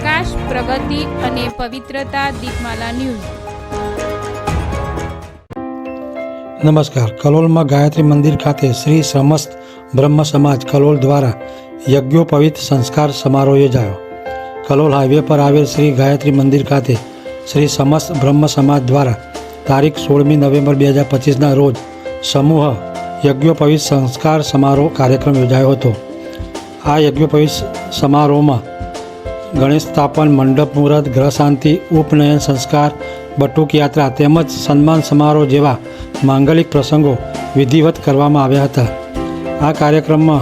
વિકાસ પ્રગતિ અને પવિત્રતા દીપમાલા ન્યૂઝ. નમસ્કાર. કલોલમાં ગાયત્રી મંદિર ખાતે શ્રી સમસ્ત બ્રહ્મ સમાજ કલોલ દ્વારા યજ્ઞોપવિત સંસ્કાર સમારોહ યોજાયો. કલોલ હાઈવે પર આવેલ શ્રી ગાયત્રી મંદિર ખાતે શ્રી સમસ્ત બ્રહ્મ સમાજ દ્વારા તારીખ સોળમી નવેમ્બર બે હજાર પચીસના રોજ સમૂહ યજ્ઞોપવિત સંસ્કાર સમારોહ કાર્યક્રમ યોજાયો હતો. આ યજ્ઞોપવિત સમારોહમાં ગણેશ સ્થાપન, મંડપ, મુહૂર્ત ગ્રહ શાંતિ ઉપનયન, સંસ્કાર, બટુક યાત્રા તેમજ સન્માન સમારોહ જેવા માંગલિક પ્રસંગો વિધિવત કરવામાં આવ્યા હતા. આ કાર્યક્રમમાં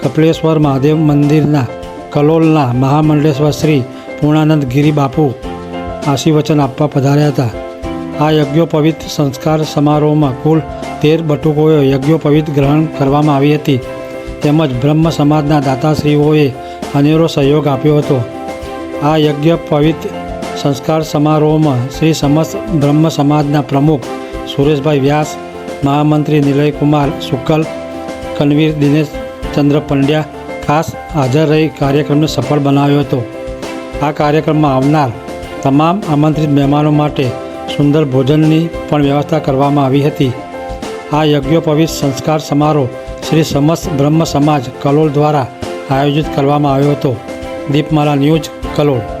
કપિલેશ્વર મહાદેવ મંદિરના કલોલના મહામંડલેશ્વર શ્રી પૂર્ણાનંદ ગિરી બાપુ આશીર્વચન આપવા પધાર્યા હતા. આ યજ્ઞોપવિત સંસ્કાર સમારોહમાં કુલ તેર બટુકોએ યજ્ઞોપવિત ગ્રહણ કરવામાં આવી હતી. તેમજ બ્રહ્મ સમાજના દાતાશ્રીઓએ અનેરો સહયોગ આપ્યો હતો. આ યજ્ઞ પવિત્ર સંસ્કાર સમારોહમાં શ્રી સમસ્ત બ્રહ્મ સમાજના પ્રમુખ સુરેશભાઈ વ્યાસ, મહામંત્રી નિલયકુમાર શુક્લ, કનવીર દિનેશ ચંદ્ર પંડ્યા ખાસ હાજર રહી કાર્યક્રમને સફળ બનાવ્યો હતો. આ કાર્યક્રમમાં આવનાર તમામ આમંત્રિત મહેમાનો માટે સુંદર ભોજનની પણ વ્યવસ્થા કરવામાં આવી હતી. આ યજ્ઞોપવિત સંસ્કાર સમારોહ શ્રી સમસ્ત બ્રહ્મ સમાજ કલોલ દ્વારા આયોજિત કરવામાં આવ્યો હતો. દીપમાલા ન્યૂઝ કલોલ